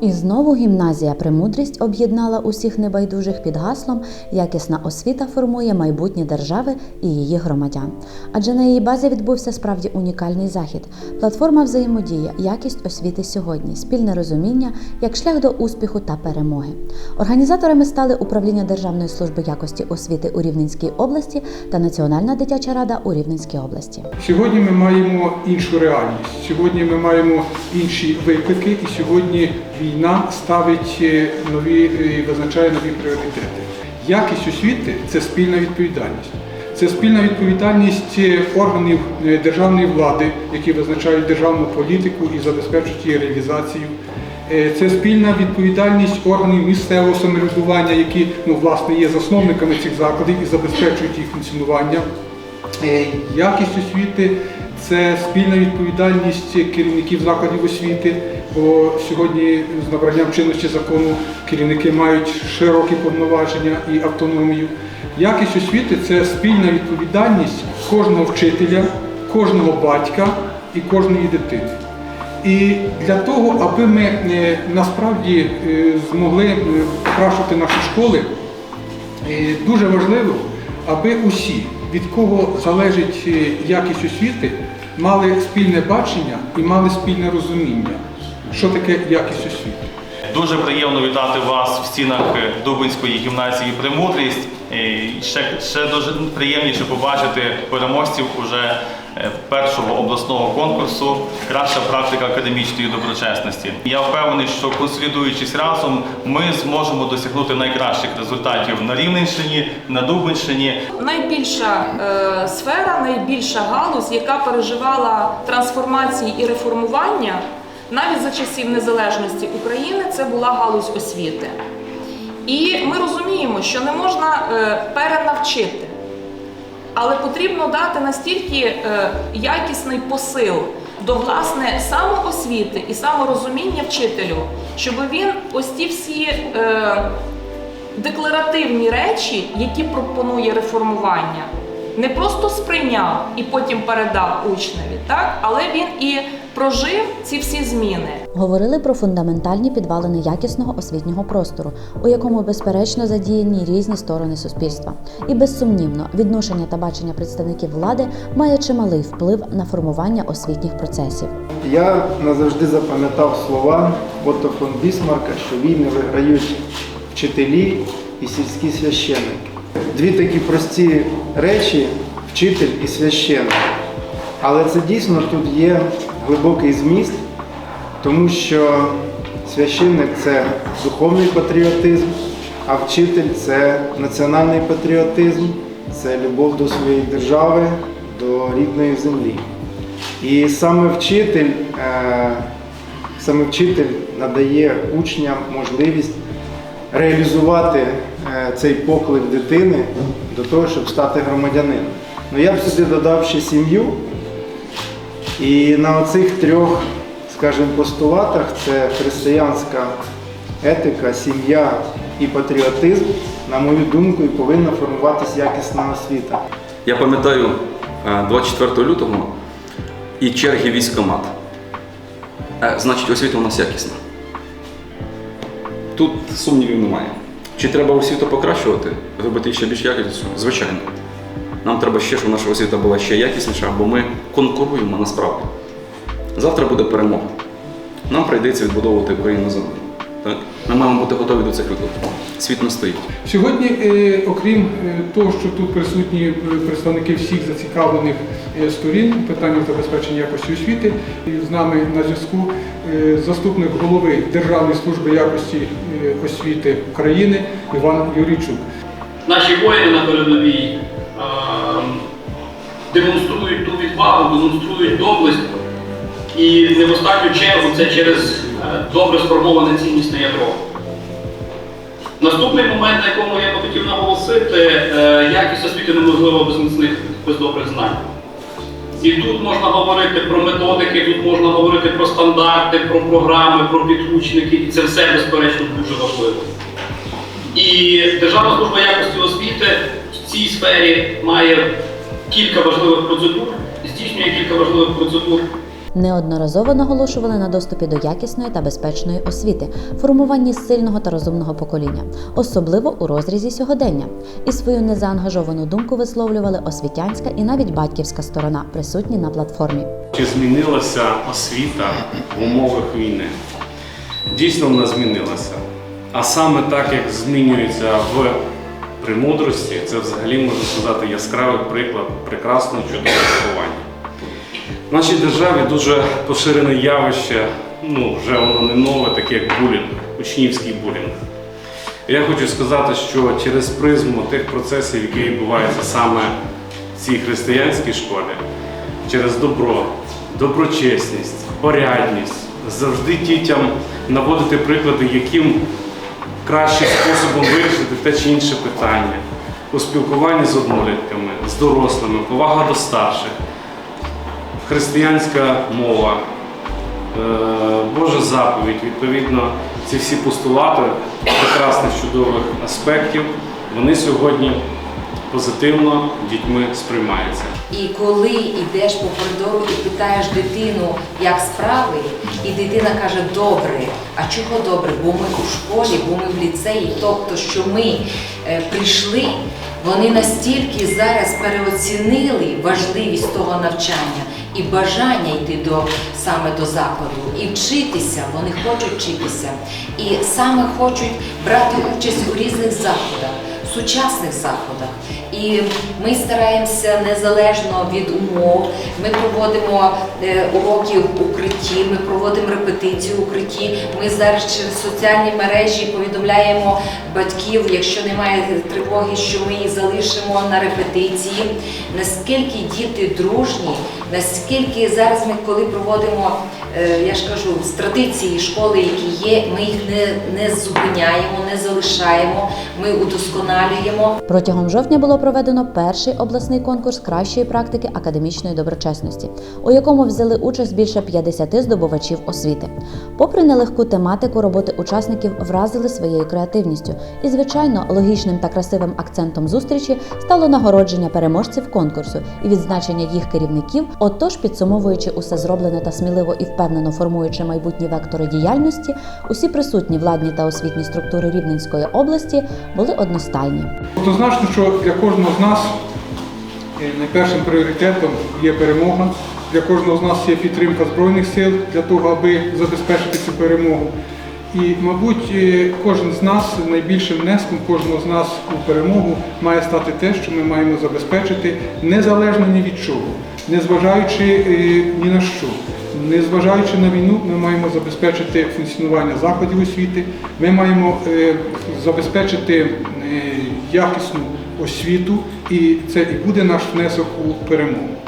І знову гімназія Премудрість об'єднала усіх небайдужих під гаслом Якісна освіта формує майбутнє держави і її громадян. Адже на її базі відбувся справді унікальний захід. Платформа взаємодія, якість освіти сьогодні, спільне розуміння як шлях до успіху та перемоги. Організаторами стали управління Державної служби якості освіти у Рівненській області та Національна дитяча рада у Рівненській області. Сьогодні ми маємо іншу реальність. Сьогодні ми маємо інші виклики, і сьогодні війна ставить е, нові е, визначає нові пріоритети. Якість освіти це спільна відповідальність. Це спільна відповідальність е, органів державної влади, які визначають державну політику і забезпечують її реалізацію. Це спільна відповідальність органів місцевого самоврядування, які ну, власне є засновниками цих закладів і забезпечують їх функціонування. Якість освіти це спільна відповідальність керівників закладів освіти, бо сьогодні з набранням чинності закону керівники мають широкі повноваження і автономію. Якість освіти це спільна відповідальність кожного вчителя, кожного батька і кожної дитини. І для того, аби ми е, насправді е, змогли е, покращити наші школи, Е, Дуже важливо, аби усі, від кого залежить е, якість освіти, мали спільне бачення і мали спільне розуміння, що таке якість освіти. Дуже приємно вітати вас в стінах е, Дубинської гімназії Премудрість. І ще, ще дуже приємніше побачити переможців уже е, першого обласного конкурсу Краща практика академічної доброчесності. Я впевнений, що консолідуючись разом, ми зможемо досягнути найкращих результатів на Рівненщині, на Дубинщині. найбільша е, сфера, найбільша галузь, яка переживала трансформації і реформування навіть за часів незалежності України, це була галузь освіти. І ми розуміємо, що не можна е, перенавчити, але потрібно дати настільки е, якісний посил до власне самоосвіти і саморозуміння вчителю, щоб він ось ті всі. Е, декларативні речі, які пропонує реформування, не просто сприйняв і потім передав учневі, так але він і прожив ці всі зміни. Говорили про фундаментальні підвалини якісного освітнього простору, у якому безперечно задіяні різні сторони суспільства. І безсумнівно, відношення та бачення представників влади має чималий вплив на формування освітніх процесів. Я назавжди запам'ятав слова Отто фон Бісмарка, що війни виграють вчителі і сільські священники. Дві такі прості речі вчитель і священник. Але це дійсно тут є глибокий зміст, тому що священник це духовний патріотизм, а вчитель це національний патріотизм, це любов до своєї держави, до рідної землі. І саме вчитель, е, саме вчитель надає учням можливість реалізувати цей поклик дитини до того, щоб стати громадянином. Ну я б сюди додав ще сім'ю. І на оцих трьох, скажімо, постулатах це християнська етика, сім'я і патріотизм, на мою думку, і повинна формуватися якісна освіта. Я пам'ятаю е, 24 лютого і черги військомат. Е, Значить, освіта у нас якісна. Тут сумнівів немає. Чи треба освіту покращувати, робити її ще більш якісною? Звичайно. Нам треба ще, щоб наша освіта була ще якісніша, бо ми конкуруємо насправді. Завтра буде перемога. Нам прийдеться відбудовувати Україну заново. Так? Ми маємо бути готові до цих викликів. Світ не стоїть. Сьогодні, е, окрім е, того, що тут присутні е, представники всіх зацікавлених сторін питання забезпечення якості освіти, з нами на зв'язку заступник голови Державної служби якості освіти України Іван Юрійчук. Наші воїни на передовій е, демонструють ту відвагу, демонструють доблесть. І не в останню чергу це через е, добре сформоване ціннісне ядро. Наступний момент, на якому я би хотів наголосити, е, якість освіти неможлива без міцних, без добрих знань. І тут можна говорити про методики, тут можна говорити про стандарти, про програми, про підручники, і це все безперечно дуже важливо. І Державна служба якості освіти в цій сфері має кілька важливих процедур, здійснює кілька важливих процедур. Неодноразово наголошували на доступі до якісної та безпечної освіти, формуванні сильного та розумного покоління, особливо у розрізі сьогодення. І свою незаангажовану думку висловлювали освітянська і навіть батьківська сторона, присутні на платформі. Чи змінилася освіта в умовах війни? Дійсно, вона змінилася. А саме так, як змінюється в премудрості, це взагалі можна сказати яскравий приклад прекрасного чудового виховання. В нашій державі дуже поширене явище, ну вже воно не нове, таке як булінг, учнівський булінг. Я хочу сказати, що через призму тих процесів, які відбуваються саме в цій християнській школі, через добро, доброчесність, порядність, завжди дітям наводити приклади, яким кращим способом вирішити те чи інше питання у спілкуванні з однолітками, з дорослими, повага до старших, християнська мова, е, Божа заповідь, відповідно, ці всі постулати прекрасних чудових аспектів, вони сьогодні позитивно дітьми сприймаються. І коли йдеш по коридору і питаєш дитину, як справи, і дитина каже добре. А чого добре? Бо ми у школі, бо ми в ліцеї. Тобто, що ми е, прийшли, вони настільки зараз переоцінили важливість того навчання і бажання йти до саме до закладу і вчитися. Вони хочуть вчитися, і саме хочуть брати участь у різних заходах сучасних заходах. І ми стараємося незалежно від умов. Ми проводимо е, уроки в укритті, ми проводимо репетицію в укритті. Ми зараз через соціальні мережі повідомляємо батьків, якщо немає тривоги, що ми їх залишимо на репетиції. Наскільки діти дружні, наскільки зараз ми, коли проводимо, е, я ж кажу, з традиції школи, які є, ми їх не, не зупиняємо, не залишаємо, ми удосконалюємо. Протягом жовтня було проведено перший обласний конкурс кращої практики академічної доброчесності, у якому взяли участь більше 50 здобувачів освіти. Попри нелегку тематику, роботи учасників вразили своєю креативністю, і, звичайно, логічним та красивим акцентом зустрічі стало нагородження переможців конкурсу і відзначення їх керівників. Отож, підсумовуючи усе зроблене та сміливо і впевнено формуючи майбутні вектори діяльності, усі присутні владні та освітні структури Рівненської області були одностайні. Однозначно, що для кожного з нас найпершим пріоритетом є перемога. Для кожного з нас є підтримка Збройних сил для того, аби забезпечити цю перемогу. І, мабуть, е, кожен з нас найбільшим внеском кожного з нас у перемогу має стати те, що ми маємо забезпечити незалежно ні від чого, незважаючи е, ні на що. Незважаючи на війну, ми маємо забезпечити функціонування закладів освіти, ми маємо е, забезпечити якісну освіту, і це і буде наш внесок у перемогу.